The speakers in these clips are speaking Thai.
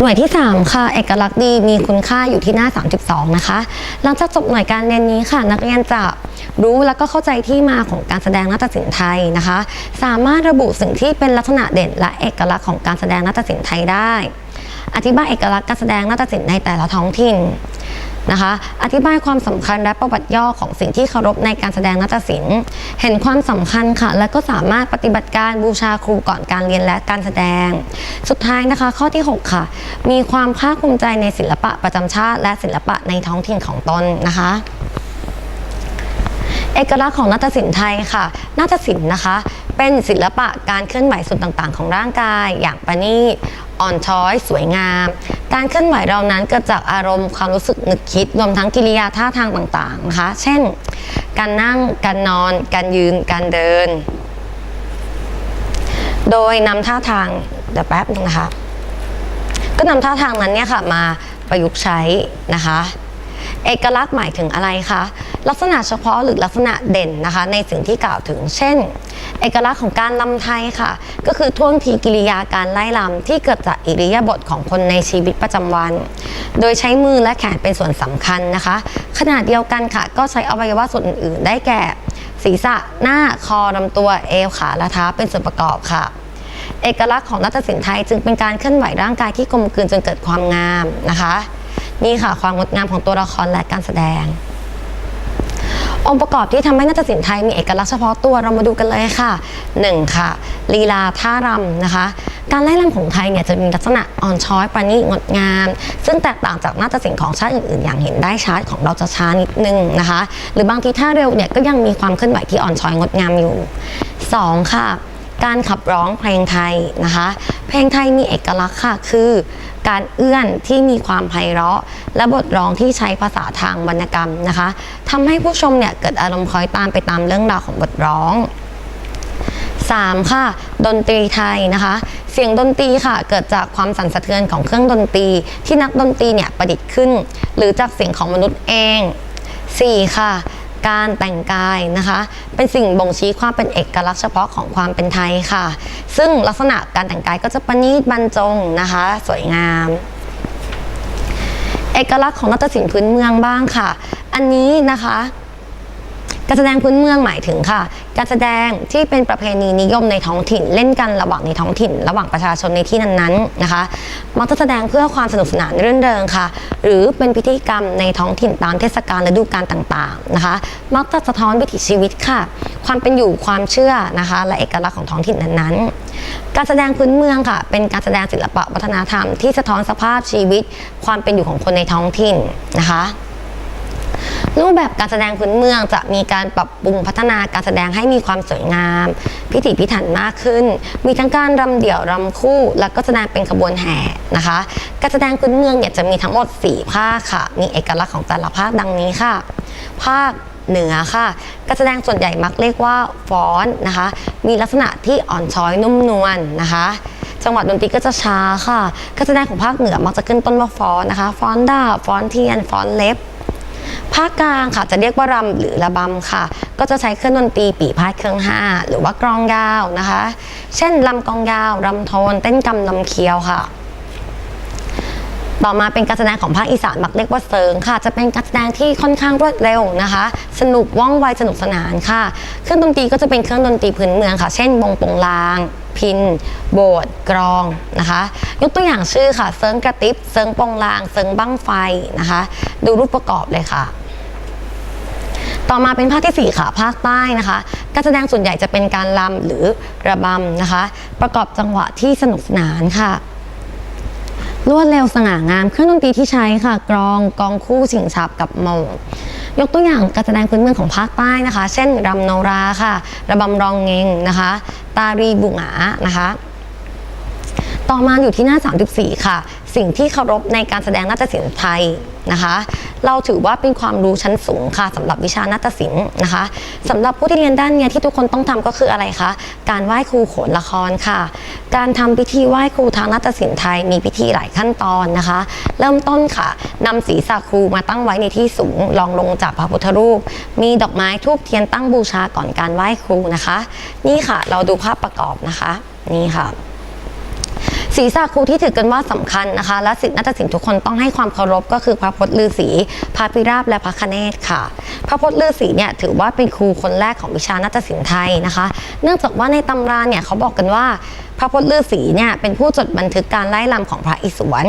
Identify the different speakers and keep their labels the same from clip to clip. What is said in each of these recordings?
Speaker 1: หน่วยที่ 3 ค่ะ เอกลักษณ์ดีมีคุณค่าอยู่ที่หน้า 32 นะคะ หลังจากจบหน่วยการเรียนนี้ค่ะ นักเรียนจะรู้แล้วก็เข้าใจที่มาของการแสดงนาฏศิลป์ไทยนะคะ สามารถระบุสิ่งที่เป็นลักษณะเด่น และเอกลักษณ์ของการแสดงนาฏศิลป์ไทยได้ อธิบายเอกลักษณ์การแสดงนาฏศิลป์ในแต่ละท้องถิ่น นะคะ อธิบายความสำคัญและประวัติย่อของสิ่งที่เคารพในการแสดงนาฏศิลป์ เห็นความสำคัญค่ะ และก็สามารถปฏิบัติการบูชาครูก่อนการเรียนและการแสดง สุดท้ายนะคะ ข้อที่ 6 ค่ะ มีความภาคภูมิใจในศิลปะประจำชาติ และศิลปะในท้องถิ่นของตนนะคะเอกลักษณ์ของนาฏศิลป์ไทยค่ะ นาฏศิลป์นะคะ เป็นศิลปะการเคลื่อนไหวส่วนต่างๆ ของร่างกาย อย่างประณีตอ่อนช้อย สวยงาม การเคลื่อนไหวเรานั้นเกิดจากอารมณ์ความรู้สึกนึกคิดรวมทั้งกิริยาท่าทางต่างๆนะคะ เช่น การนั่ง การนอน การยืน การเดิน โดยนำท่าทางเดี๋ยวแป๊บนึงนะคะ ก็นำท่าทางนั้นเนี่ยค่ะมาประยุกต์ใช้นะคะเอกลักษณ์หมายถึงอะไรคะ ลักษณะเฉพาะหรือลักษณะเด่นนะคะ ในสิ่งที่กล่าวถึง เช่น เอกลักษณ์ของการลำไทยค่ะ ก็คือท่วงทีกิริยาการไล่ลำที่เกิดจากอิริยาบถของคนในชีวิตประจำวัน โดยใช้มือและแขนเป็นส่วนสำคัญนะคะขณะเดียวกันค่ะ ก็ใช้อวัยวะส่วนอื่นๆ ได้แก่ ศีรษะหน้าคอลำตัวเอวขาและเท้าเป็นส่วนประกอบค่ะเอกลักษณ์ของนาฏศิลป์ไทยจึงเป็นการเคลื่อนไหวร่างกายที่กลมกลืนจนเกิดความงามนะคะ นี่ค่ะความงดงามของตัวละครและการแสดง องค์ประกอบที่ทำให้นาฏศิลป์ไทยมีเอกลักษณ์เฉพาะตัวเรามาดูกันเลยค่ะ 1. ค่ะลีลาท่ารำนะคะ การไล่รำของไทยเนี่ยจะมีลักษณะอ่อนช้อยประณีตงดงาม ซึ่งแตกต่างจากนาฏศิลป์ของชาติอื่นๆ อย่างเห็นได้ชัดของเราจะช้านิดนึงนะคะ หรือบางทีท่าเร็วเนี่ยก็ยังมีความเคลื่อนไหวที่อ่อนช้อยงดงามอยู่ 2. ค่ะการขับร้องเพลงไทยนะคะ เพลงไทยมีเอกลักษณ์ค่ะคือ การเอื้อนที่มีความไพเราะ และบทร้องที่ใช้ภาษาทางวรรณกรรมนะคะทำให้ผู้ชมเนี่ยเกิดอารมณ์คล้อยตามไปตามเรื่องราวของบทร้อง 3. ค่ะ ดนตรีไทยนะคะ เสียงดนตรีค่ะ เกิดจากความสั่นสะเทือนของเครื่องดนตรี ที่นักดนตรีเนี่ยประดิษฐ์ขึ้น หรือจากเสียงของมนุษย์เอง 4. ค่ะ การแต่งกายนะคะ เป็นสิ่งบ่งชี้ความเป็นเอกลักษณ์เฉพาะของความเป็นไทยค่ะ ซึ่งลักษณะการแต่งกายก็จะประณีตบรรจงนะคะ สวยงาม เอกลักษณ์ของนัตศิลป์พื้นเมืองบ้างค่ะ อันนี้นะคะ การแสดงพื้นเมืองหมายถึงค่ะ การแสดงที่เป็นประเพณีนิยมในท้องถิ่น เล่นกันระหว่างในท้องถิ่น ระหว่างประชาชนในที่นั้นๆนะคะ มักจะแสดงเพื่อความสนุกสนานรื่นเริงค่ะ หรือเป็นพิธีกรรมในท้องถิ่นตามเทศกาลฤดูกาลต่างๆนะคะ มักจะสะท้อนวิถีชีวิตค่ะ ความเป็นอยู่ความเชื่อนะคะ และเอกลักษณ์ของท้องถิ่นนั้นๆ การแสดงพื้นเมืองค่ะ เป็นการแสดงศิลปะวัฒนธรรมที่สะท้อนสภาพชีวิต ความเป็นอยู่ของคนในท้องถิ่นนะคะ รูปแบบการแสดงพื้นเมืองจะมีการปรับปรุงพัฒนาการแสดงให้มีความสวยงาม พิถีพิถันมากขึ้น มีทั้งการรำเดี่ยวรำคู่ แล้วก็แสดงเป็นขบวนแห่นะคะ การแสดงพื้นเมืองเนี่ยจะมีทั้งหมด 4 ภาคค่ะ มีเอกลักษณ์ของแต่ละภาคดังนี้ค่ะ ภาคเหนือค่ะการแสดงส่วนใหญ่มักเรียกว่าฟ้อนนะคะ มีลักษณะที่อ่อนช้อยนุ่มนวลนะคะจังหวะดดนตรีก็จะช้าค่ะการแสดงของภาคเหนือมักจะขึ้นต้นว่าฟ้อนนะคะ ฟ้อนดาฟ้อนเทียน ฟ้อนเล็บ ภาคกลางค่ะจะเรียกว่ารำหรือระบำค่ะ ก็จะใช้เครื่องดนตรีปีพาดเครื่องห้าหรือว่ากรองยาวนะคะ เช่นลำกรองยาวรำโทนเต้นกำลำเคียวค่ะ ต่อมาเป็นการแสดงของภาคอีสานมักเรียกว่าเซิงค่ะ จะเป็นการแสดงที่ค่อนข้างรวดเร็วนะคะ สนุกว่องไวสนุกสนานค่ะ เครื่องดนตรีก็จะเป็นเครื่องดนตรีพื้นเมืองค่ะ เช่นวงปงลาง พิน โบสกรองนะคะ ยกตัวอย่างชื่อค่ะเซิงกระติบเซิงปงลางเซิงบั้งไฟนะคะ ดูรูปประกอบเลยค่ะต่อมาเป็นภาคที่ 4 ค่ะ ภาคใต้นะคะ การแสดงส่วนใหญ่จะเป็นการลำหรือระบำนะคะ ประกอบจังหวะที่สนุกสนานค่ะ รวดเร็วสง่างาม เครื่องดนตรีที่ใช้ค่ะ กรองกองคู่สิงฉับกับมงยกตัวอย่างการแสดงพื้นเมืองของภาคใต้นะคะ เช่นรำโนราค่ะ ระบำรองเงงนะคะ ตารีบุงหานะคะต่อมาอยู่ที่หน้า 34 ค่ะ สิ่งที่เคารพในการแสดงนาฏศิลป์ไทยนะคะ เราถือว่าเป็นความรู้ชั้นสูงค่ะสำหรับวิชานาฏศิลป์นะคะสำหรับผู้ที่เรียนด้านเนี้ยที่ทุกคนต้องทำก็คืออะไรคะ การไหว้ครูโขนละครค่ะ การทำพิธีไหว้ครูทางนาฏศิลป์ไทยมีพิธีหลายขั้นตอนนะคะ เริ่มต้นค่ะนำศีรษะครูมาตั้งไว้ในที่สูงรองลงจากพระพุทธรูป มีดอกไม้ทูบเทียนตั้งบูชาก่อนการไหว้ครูนะคะ นี่ค่ะเราดูภาพประกอบนะคะนี่ค่ะศีรษะครูที่ถือกันว่าสำคัญนะคะ และศิษย์นาฏศิลป์ทุกคนต้องให้ความเคารพก็คือพระพจน์ฤาษีพระพิราบและพระคเนศค่ะ พระพจน์ฤาษีเนี่ยถือว่าเป็นครูคนแรกของวิชานาฏศิลป์ไทยนะคะ เนื่องจากว่าในตำราเนี่ยเขาบอกกันว่า พระพจน์ฤาษีเนี่ยเป็นผู้จดบันทึกการไล่ลำของพระอิศวร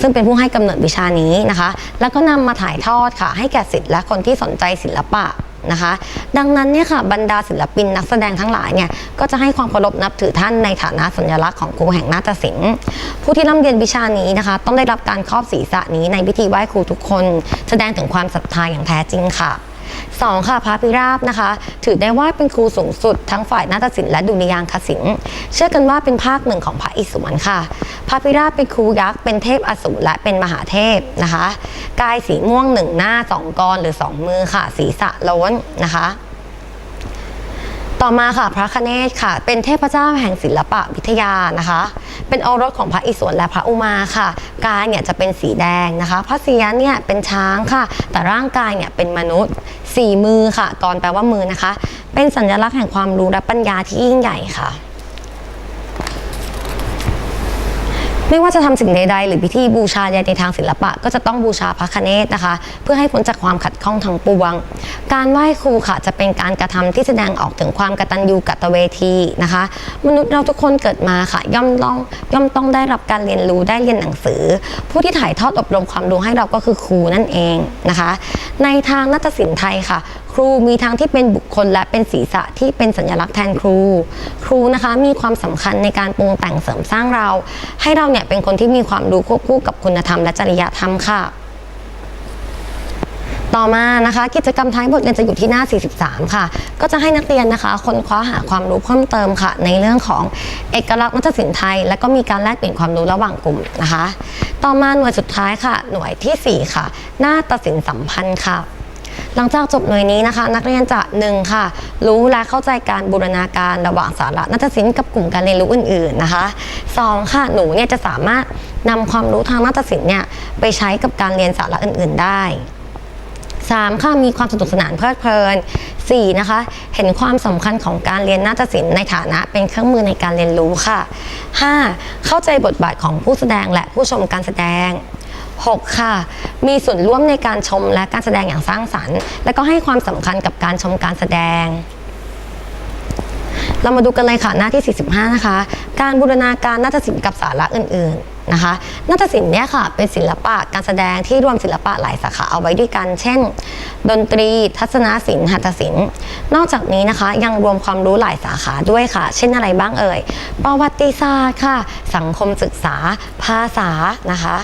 Speaker 1: ซึ่งเป็นผู้ให้กำเนิดวิชานี้นะคะ แล้วก็นำมาถ่ายทอดค่ะ ให้แก่ศิษย์และคนที่สนใจศิลปะนะคะ ดังนั้นเนี่ยค่ะบรรดาศิลปินนักแสดงทั้งหลายเนี่ยก็จะให้ความเคารพนับถือท่านในฐานะสัญลักษณ์ของครูแห่งนาฏศิลป์ผู้ที่ร่ำเรียนวิชานี้นะคะ ต้องได้รับการครอบศีรษะนี้ในพิธีไหว้ครูทุกคน แสดงถึงความศรัทธาอย่างแท้จริงค่ะ สองค่ะพระพิราบนะคะ ถือได้ว่าเป็นครูสูงสุดทั้งฝ่ายนาฏศิลป์และดุริยางคศิลป์เชื่อกันว่าเป็นภาคหนึ่งของพระอิศวรค่ะ พระพิราบเป็นครูยักษ์เป็นเทพอสูรและเป็นมหาเทพนะคะ กายสีม่วงหนึ่งหน้าสองกรหรือสองมือค่ะ ศีรษะโล้นนะคะต่อมาค่ะพระคเนศค่ะ เป็นเทพเจ้าแห่งศิลปะวิทยานะคะ เป็นโอรสของพระอิศวรและพระอุมาค่ะ กายเนี่ยจะเป็นสีแดงนะคะพระศรียะเนี่ยเป็นช้างค่ะ แต่ร่างกายเนี่ยเป็นมนุษย์สี่มือค่ะ กรแปลว่ามือนะคะ เป็นสัญลักษณ์แห่งความรู้และปัญญาที่ยิ่งใหญ่ค่ะ ไม่ว่าจะทำสิ่งใดๆ หรือพิธีบูชาใดในทางศิลปะ ก็จะต้องบูชาพระคเนศนะคะ เพื่อให้พ้นจากความขัดข้องทางปวง การไหว้ครูค่ะจะเป็นการกระทำที่แสดงออกถึงความกตัญญูกตเวทีนะคะ มนุษย์เราทุกคนเกิดมาค่ะ ย่อมต้องย่อมต้องได้รับการเรียนรู้ได้เรียนหนังสือ ผู้ที่ถ่ายทอดอบรมความรู้ให้เราก็คือครูนั่นเองนะคะ ในทางนาฏศิลป์ไทยค่ะ ครูมีทั้งที่เป็นบุคคลและเป็นศีรษะที่เป็นสัญลักษณ์แทนครู ครูนะคะมีความสำคัญในการปรุงแต่งเสริมสร้างเรา ให้เราเนี่ยเป็นคนที่มีความรู้ควบคู่กับคุณธรรมและจริยธรรมค่ะต่อมานะคะกิจกรรมท้ายบทเรียนจะอยู่ที่หน้า 43 ค่ะ ก็จะให้นักเรียนนะคะ ค้นคว้าหาความรู้เพิ่มเติมค่ะ ในเรื่องของเอกลักษณ์นาฏศิลป์ไทย และก็มีการแลกเปลี่ยนความรู้ระหว่างกลุ่มนะคะ ต่อมาหน่วยสุดท้ายค่ะ หน่วยที่ 4 ค่ะ หน้าฏศิลป์สัมพันธ์ค่ะ หลังจากจบหน่วยนี้นะคะ นักเรียนจะหนึ่งค่ะ รู้และเข้าใจการบูรณาการระหว่างสาระนาฏศิลป์กับกลุ่มการเรียนรู้อื่น ๆนะคะสองค่ะหนูเนี่ยจะสามารถนำความรู้ทางนาฏศิลป์เนี่ยไปใช้กับการเรียนสาระอื่น ๆ ได้ 3 ค่ะมีความสนุกสนานเพลิดเพลิน 4. นะคะ เห็นความสำคัญของการเรียนนาฏศิลป์ในฐานะเป็นเครื่องมือในการเรียนรู้ค่ะ 5. เข้าใจบทบาทของผู้แสดงและผู้ชมการแสดง 6. ค่ะ มีส่วนร่วมในการชมและการแสดงอย่างสร้างสรรค์ และก็ให้ความสำคัญกับการชมการแสดง เรามาดูกันเลยค่ะหน้าที่ 45 นะคะ การบูรณาการนาฏศิลป์กับสาระอื่น ๆนะคะนาฏศิลป์เนี่ยค่ะเป็นศิลปะการแสดงที่รวมศิลปะหลายสาขาเอาไว้ด้วยกัน เช่น ดนตรี ทัศนศิลป์หัตถศิลป์นอกจากนี้นะคะยังรวมความรู้หลายสาขาด้วยค่ะ เช่นอะไรบ้างเอ่ยประวัติศาสตร์ค่ะ สังคมศึกษา ภาษานะคะ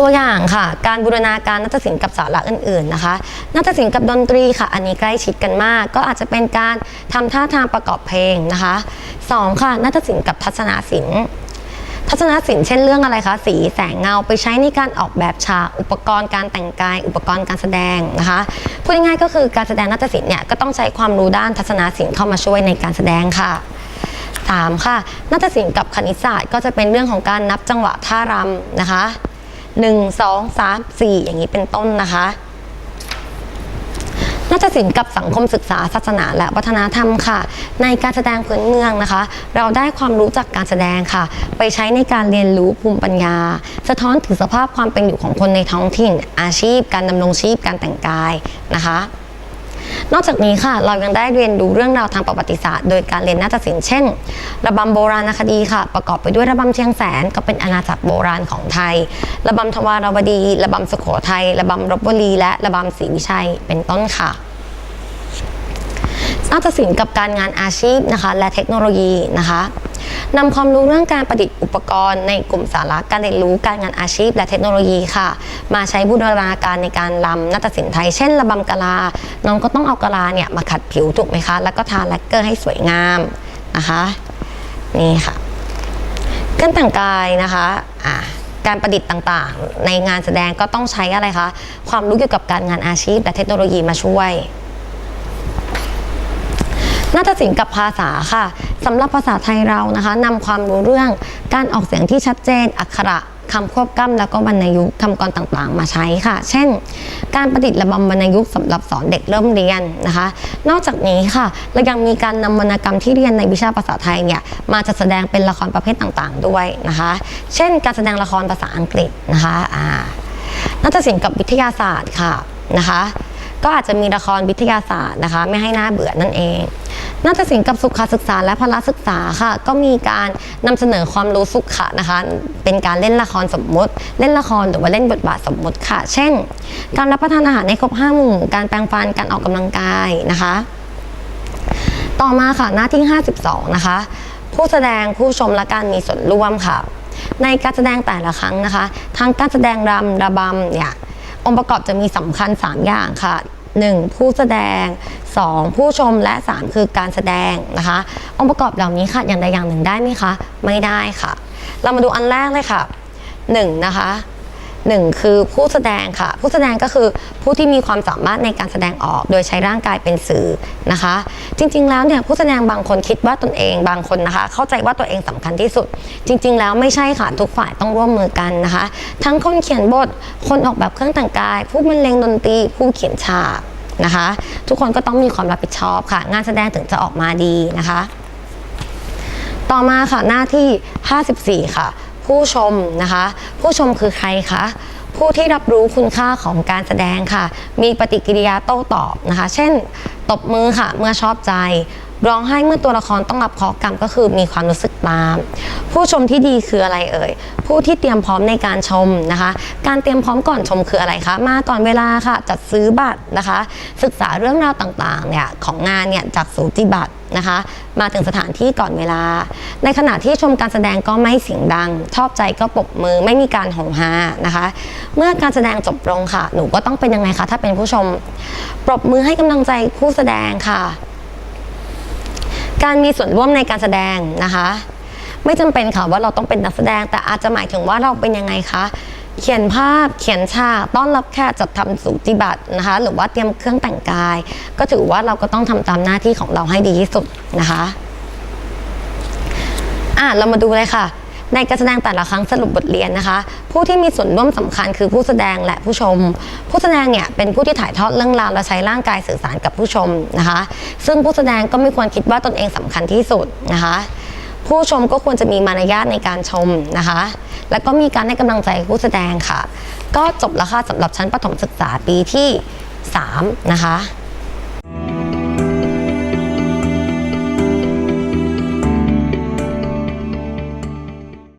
Speaker 1: ตัวอย่างค่ะ การบูรณาการนาฏศิลป์กับสาระอื่นๆนะคะนาฏศิลป์กับดนตรีค่ะ อันนี้ใกล้ชิดกันมาก ก็อาจจะเป็นการทำท่าทางประกอบเพลงนะคะสองค่ะนาฏศิลป์กับทัศนศิลป์ทัศนศิลป์เช่นเรื่องอะไรคะ สีแสงเงาไปใช้ในการออกแบบฉากอุปกรณ์การแต่งกาย อุปกรณ์การแสดงนะคะพูดง่ายๆก็คือการแสดงนาฏศิลป์เนี่ยก็ต้องใช้ความรู้ด้านทัศนศิลป์เข้ามาช่วยในการแสดงค่ะ 3. ค่ะนาฏศิลป์กับคณิตศาสตร์ก็จะเป็นเรื่องของการนับจังหวะท่ารำนะคะ 1 2 3 4 อย่างนี้เป็นต้นนะคะนาฏศิลป์กับสังคมศึกษาศาสนา และวัฒนธรรมค่ะ ในการแสดงพื้นเมืองนะคะ เราได้ความรู้จากการแสดงค่ะ ไปใช้ในการเรียนรู้ภูมิปัญญา สะท้อนถึงสภาพความเป็นอยู่ของคนในท้องถิ่น อาชีพ การดำรงชีพการแต่งกายนะคะ นอกจากนี้ค่ะเรายังได้เรียนรู้เรื่องราวทางประวัติศาสตร์ โดยการเรียนนาฏศิลป์เช่น ระบำโบราณคดีค่ะ ประกอบไปด้วยระบำเชียงแสนก็เป็นอาณาจักรโบราณของไทย ระบำทวารวดี ระบำสุโขทัย ระบำรบบุรี และระบำศรีวิชัย เป็นต้นค่ะนาฏศิลป์กับการงานอาชีพนะคะ และเทคโนโลยีนะคะ นำความรู้เรื่องการประดิษฐ์อุปกรณ์ในกลุ่มสาระการเรียนรู้การงานอาชีพและเทคโนโลยีค่ะ มาใช้บูรณาการในการรำนาฏศิลป์ไทย เช่นระบำกะลา น้องก็ต้องเอากะลาเนี่ยมาขัดผิวถูกไหมคะ แล้วก็ทาแลกเกอร์ให้สวยงามนะคะ นี่ค่ะเครื่องแต่งกายนะคะอ่าการประดิษฐ์ต่างๆ ในงานแสดงก็ต้องใช้อะไรคะ ความรู้เกี่ยวกับการงานอาชีพและเทคโนโลยีมาช่วย นาฏศิลป์กับภาษาค่ะสำหรับภาษาไทยเรานะคะนำความรู้เรื่องการออกเสียงที่ชัดเจน อักขระคำควบกล้ำแล้วก็วรรณยุกต์คำกรต่างๆ มาใช้ค่ะ เช่น การประดิษฐ์ระบำวรรณยุกต์สำหรับสอนเด็กเริ่มเรียนนะคะ นอกจากนี้ค่ะเรายังมีการนำวรรณกรรมที่เรียนในวิชาภาษาไทยเนี่ยมาจัดแสดงเป็นละครประเภทต่างๆ ด้วยนะคะ เช่น การแสดงละครภาษาอังกฤษนะคะอ่านาฏศิลป์กับวิทยาศาสตร์ค่ะนะคะ ก็อาจจะมีละครวิทยาศาสตร์นะคะ ไม่ให้หน้าเบื่อนั่นเองน่าฏศิลป์กับสุขศึกษาและพละศึกษาค่ะ ก็มีการนำเสนอความรู้สุขะนะคะ เป็นการเล่นละครสมมุติ เล่นละครหรือว่าเล่นบทบาทสมมุติค่ะ เช่น การรับประทานอาหารในครบห้าหมู่การแปรงฟันการออกกำลังกายนะคะ ต่อมาค่ะหน้าที่ 52 นะคะ ผู้แสดงผู้ชมและการมีส่วนร่วมค่ะ ในการแสดงแต่ละครั้งนะคะ ทั้งการแสดงรำระบำเนี่ย องค์ประกอบจะมีสำคัญ 3 อย่างค่ะ 1. ผู้แสดง 2. ผู้ชมและ 3 คือการแสดงนะคะ องค์ประกอบเหล่านี้ค่ะอย่างใดอย่างหนึ่งได้ไหมคะ ไม่ได้ค่ะ เรามาดูอันแรกเลยค่ะ 1. นะคะ หนึ่งคือผู้แสดงค่ะ ผู้แสดงก็คือผู้ที่มีความสามารถในการแสดงออก โดยใช้ร่างกายเป็นสื่อนะคะ จริง ๆ แล้วเนี่ยผู้แสดงบางคนคิดว่าตนเองบางคนนะคะ เข้าใจว่าตัวเองสำคัญที่สุด จริง ๆ แล้วไม่ใช่ค่ะทุกฝ่ายต้องร่วมมือกันนะคะ ทั้งคนเขียนบท คนออกแบบเครื่องแต่งกาย ผู้บรรเลงดนตรี ผู้เขียนฉากนะคะ ทุกคนก็ต้องมีความรับผิดชอบค่ะ งานแสดงถึงจะออกมาดีนะคะ ต่อมาค่ะหน้าที่ 54 ค่ะ ผู้ชมนะคะ ผู้ชมคือใครคะผู้ที่รับรู้คุณค่าของการแสดงค่ะ มีปฏิกิริยาโต้ตอบนะคะ เช่น ตบมือค่ะ เมื่อชอบใจ ร้องไห้เมื่อตัวละครต้องรับเคราะห์กรรมก็คือมีความรู้สึกตาม ผู้ชมที่ดีคืออะไรเอ่ย ผู้ที่เตรียมพร้อมในการชมนะคะ การเตรียมพร้อมก่อนชมคืออะไรคะ มาก่อนเวลาค่ะ จัดซื้อบัตรนะคะ ศึกษาเรื่องราวต่างๆเนี่ยของงานเนี่ยจากสูติบัตรนะคะ มาถึงสถานที่ก่อนเวลา ในขณะที่ชมการแสดงก็ไม่เสียงดัง ชอบใจก็ปรบมือไม่มีการโหงฮานะคะ เมื่อการแสดงจบลงค่ะ หนูก็ต้องเป็นยังไงคะถ้าเป็นผู้ชม ปรบมือให้กำลังใจผู้แสดงค่ะ การมีส่วนร่วมในการแสดงนะคะ ไม่จำเป็นค่ะว่าเราต้องเป็นนักแสดง แต่อาจจะหมายถึงว่าเราเป็นยังไงคะเขียนภาพเขียนฉากต้อนรับแขกจัดทำสูติบัตรนะคะ หรือว่าเตรียมเครื่องแต่งกาย ก็ถือว่าเราก็ต้องทำตามหน้าที่ของเราให้ดีที่สุดนะคะอะเรามาดูเลยค่ะ ในการแสดงแต่ละครั้งสรุปบทเรียนนะคะ ผู้ที่มีส่วนร่วมสำคัญคือผู้แสดงและผู้ชม ผู้แสดงเนี่ยเป็นผู้ที่ถ่ายทอดเรื่องราวและใช้ร่างกายสื่อสารกับผู้ชมนะคะ ซึ่งผู้แสดงก็ไม่ควรคิดว่าตนเองสำคัญที่สุดนะคะ ผู้ชมก็ควรจะมีมารยาทในการชมนะคะ แล้วก็มีการให้กำลังใจผู้แสดงค่ะ ก็จบแล้วค่ะสำหรับชั้นประถมศึกษาปีที่ 3 นะคะ